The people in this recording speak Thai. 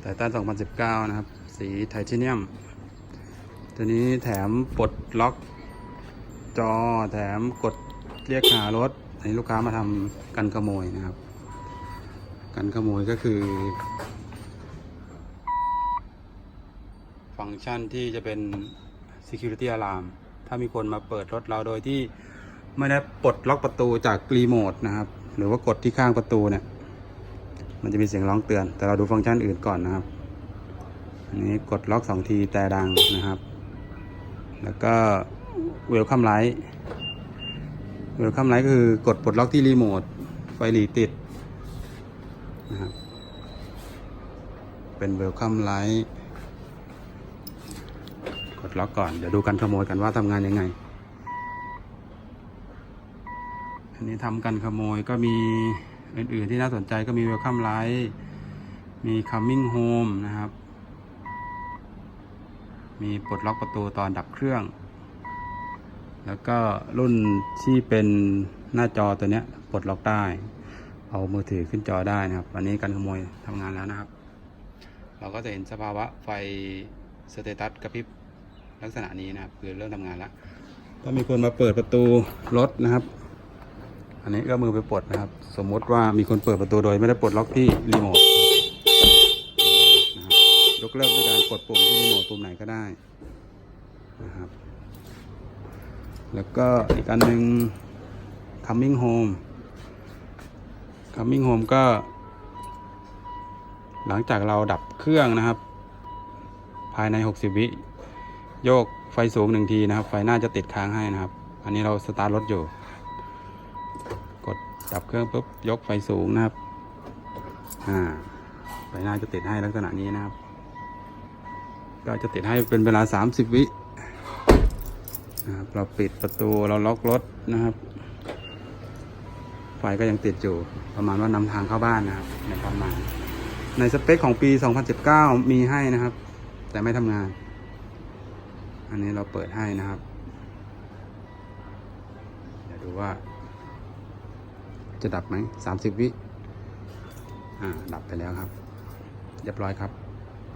ไททัน2019 นะครับ สีไทเทเนียม ตัวนี้แถมปลดล็อกจอแถมกดเรียกหารถอันนี้ลูกค้ามาทำกันขโมยนะครับ กันขโมยก็คือ ฟังก์ชันที่จะเป็น security alarm ถ้ามีคนมาเปิดรถเราโดยที่ไม่ได้ปลดล็อกประตูจากรีโมทนะครับ หรือว่ากดที่ข้างประตูเนี่ย มันจะมีเสียงร้องเตือน แต่เราดูฟังก์ชันอื่นก่อนนะครับ อันนี้กดล็อกสองทีแต่ดังนะครับ แล้วก็เวลคัมไลท์เวลคัมไลท์คือกดปลดล็อกที่รีโมทไฟหลีติดนะครับเป็นเวลคัมไลท์กดล็อกก่อน เดี๋ยวดูกันขโมยกันว่าทำงานยังไง อันนี้ทำกันขโมยก็มี อื่นๆที่น่าสนใจก็มี Welcome Light มี Coming Home นะครับ มีปลดล็อกประตูตอนดับเครื่อง แล้วก็รุ่นที่เป็นหน้าจอตัวเนี้ยปลดล็อกได้ เอามือถือขึ้นจอได้นะครับอันนี้การขโมยทำงานแล้วนะครับ เราก็จะเห็นสภาวะไฟสเตตัสกระพริบลักษณะนี้นะครับคือเริ่มทำงานแล้วถ้ามีคนมาเปิดประตูรถนะครับ อันนี้ก็มือไปปลดนะครับ สมมติว่ามีคนเปิดประตูโดยไม่ได้ปลดล็อกที่รีโมทนะครับยกเลิกด้วยการกดปุ่มที่รีโมทปุ่มไหนก็ได้นะครับ แล้วก็อีกอันหนึ่ง coming home coming home ก็ หลังจากเราดับเครื่องนะครับ ภายใน 60 วิโยกไฟสูงหนึ่งทีนะครับ ไฟหน้าจะติดค้างให้นะครับ อันนี้เราสตาร์ทรถอยู่ กดดับเครื่องปุ๊บยกไฟสูงนะครับ อ่าไฟหน้าจะติดให้ลักษณะนี้นะครับ ก็จะติดให้เป็นเวลา 30 วินะครับเราปิดประตูเราล็อกรถนะครับ ไฟก็ยังติดอยู่ประมาณว่านำทางเข้าบ้านนะครับ ในความหมายในสเปคของปี 2019 มีให้นะครับ แต่ไม่ทำงาน อันนี้เราเปิดให้นะครับ เดี๋ยวดูว่า จะดับไหมสามสิบวิอ่าดับไปแล้วครับเรียบร้อยครับ